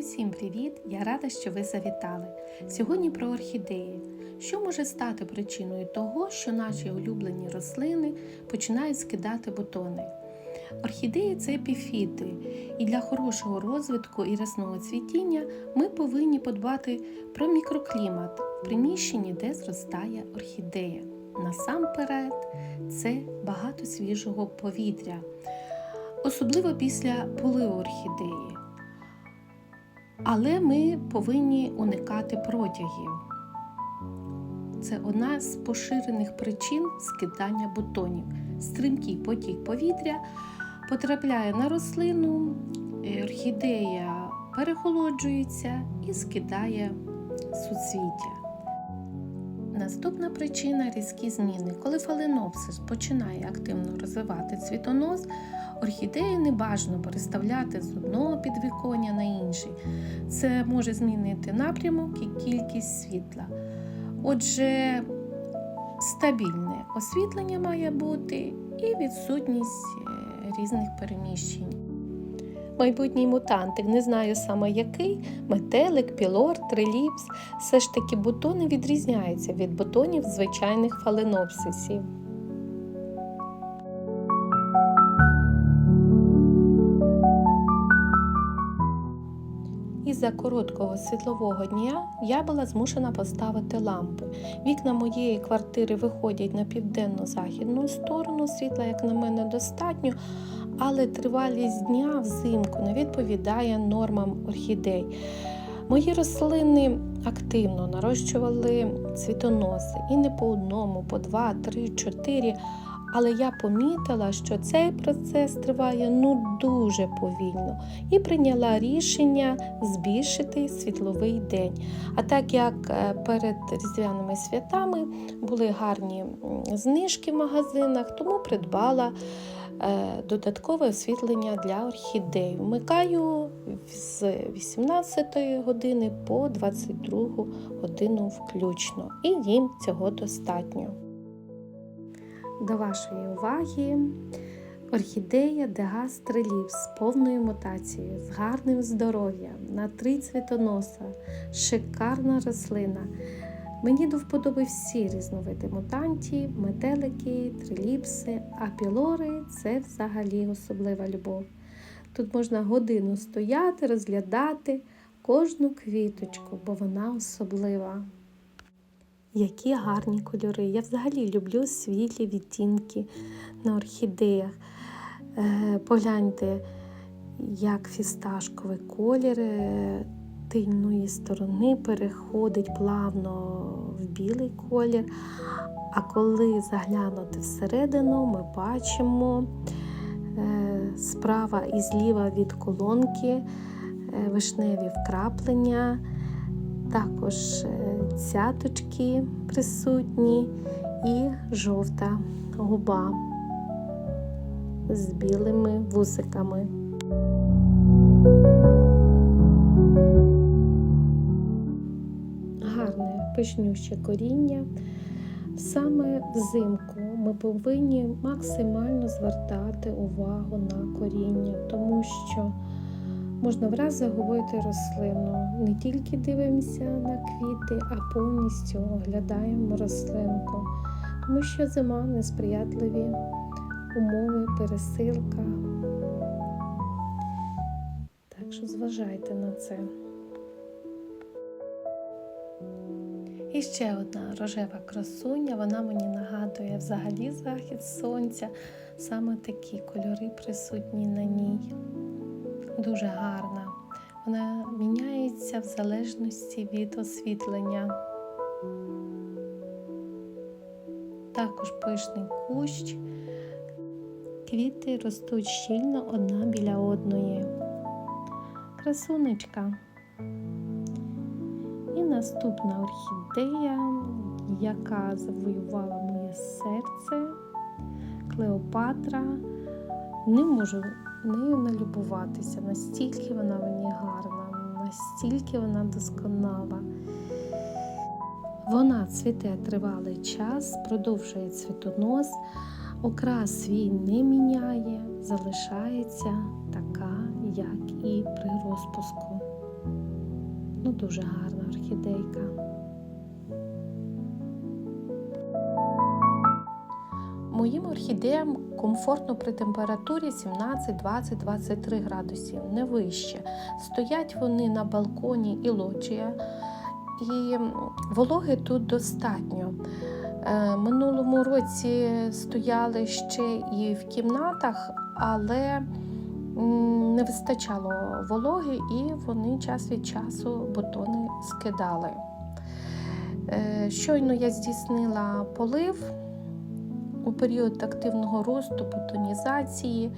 Усім привіт! Я рада, що ви завітали. Сьогодні про орхідеї. Що може стати причиною того, що наші улюблені рослини починають скидати бутони? Орхідеї це епіфіти, і для хорошого розвитку і рясного цвітіння ми повинні подбати про мікроклімат в приміщенні, де зростає орхідея. Насамперед, це багато свіжого повітря, особливо після поливу орхідеї. Але ми повинні уникати протягів. Це одна з поширених причин скидання бутонів. Стрімкий потік повітря потрапляє на рослину, орхідея перехолоджується і скидає суцвіття. Наступна причина різкі зміни. Коли фаленопсис починає активно розвивати цвітонос, орхідею не бажано переставляти з одного підвіконня на інший. Це може змінити напрямок і кількість світла. Отже, стабільне освітлення має бути і відсутність е, різних переміщень. Майбутній мутантик, не знаю саме який, метелик, пілор, триліпс, все ж таки бутони відрізняються від бутонів звичайних фаленопсисів. Із-за короткого світлового дня я була змушена поставити лампи. Вікна моєї квартири виходять на південно-західну сторону, світла, як на мене, достатньо, але тривалість дня взимку не відповідає нормам орхідей. Мої рослини активно нарощували цвітоноси і не по одному, по два, три, чотири. Але я помітила, що цей процес триває ну дуже повільно і прийняла рішення збільшити світловий день. А так як е, перед різдвяними святами були гарні знижки в магазинах, тому придбала е, додаткове освітлення для орхідей. Вмикаю з 18 години по 22 годину включно, і їм цього достатньо. До вашої уваги орхідея Дегас Трилів з повною мутацією, з гарним здоров'ям, на три цвітоноса, шикарна рослина. Мені до вподоби всі різновиди мутантів, метелики, триліпси, а пілори це взагалі особлива любов. Тут можна годину стояти, розглядати кожну квіточку, бо вона особлива. Які гарні кольори. Я взагалі люблю світлі відтінки на орхідеях. Е, Погляньте, як фісташковий колір е, тильної сторони переходить плавно в білий колір. А коли заглянути всередину, ми бачимо е, справа і зліва від колонки вишневі вкраплення також цяточки присутні і жовта губа з білими вусиками. Гарне пишнюще коріння. Саме взимку ми повинні максимально звертати увагу на коріння, тому що можна враз загубити рослину. Не тільки дивимося на квіти, а повністю оглядаємо рослинку, тому що зима несприятливі умови, пересилка. Так що зважайте на це. І ще одна рожева красуня, вона мені нагадує взагалі захід сонця, саме такі кольори присутні на ній дуже гарна. Вона міняється в залежності від освітлення. Також пишний кущ. Квіти ростуть щільно одна біля одної. Красунечка. І наступна орхідея, яка завоювала моє серце, Клеопатра. Не можу нею налюбуватися, настільки вона мені гарна, настільки вона досконала. Вона цвіте тривалий час, продовжує цвітонос, окрас свій не міняє, залишається така, як і при розпуску. Ну, дуже гарна орхідейка. Моїм орхідеям комфортно при температурі 17, 20, 23 градусів, не вище. Стоять вони на балконі і лоджія, і вологи тут достатньо. Е, Минулому році стояли ще і в кімнатах, але не вистачало вологи, і вони час від часу бутони скидали. Е, Щойно я здійснила полив у період активного росту, бутонізації.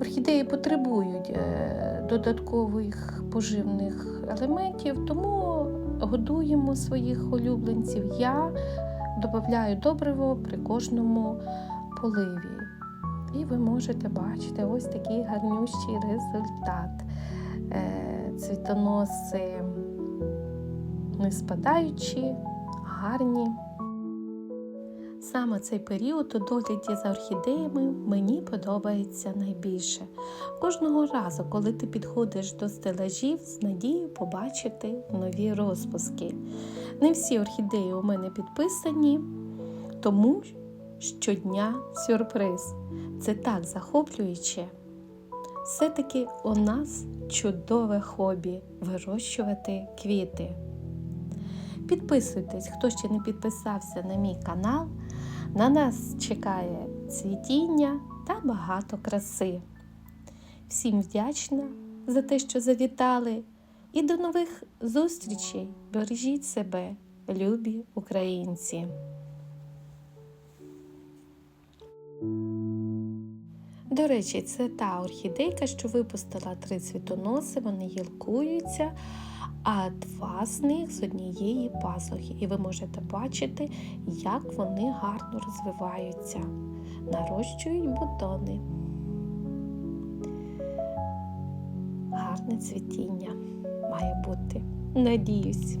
Орхідеї потребують е, додаткових поживних елементів, тому годуємо своїх улюбленців. Я додаю добриво при кожному поливі. І ви можете бачити ось такий гарнющий результат. Е, Цвітоноси не спадаючі, гарні. Саме цей період у догляді за орхідеями мені подобається найбільше. Кожного разу, коли ти підходиш до стелажів, з надією побачити нові розпуски. Не всі орхідеї у мене підписані, тому щодня сюрприз. Це так захоплююче. Все-таки у нас чудове хобі вирощувати квіти. Підписуйтесь, хто ще не підписався на мій канал. На нас чекає цвітіння та багато краси. Всім вдячна за те, що завітали, і до нових зустрічей. Бережіть себе, любі українці. До речі, це та орхідейка, що випустила три цвітоноси, вони гілкуються, а два з них з однієї пазухи. І ви можете бачити, як вони гарно розвиваються, нарощують бутони. Гарне цвітіння має бути. Надіюсь.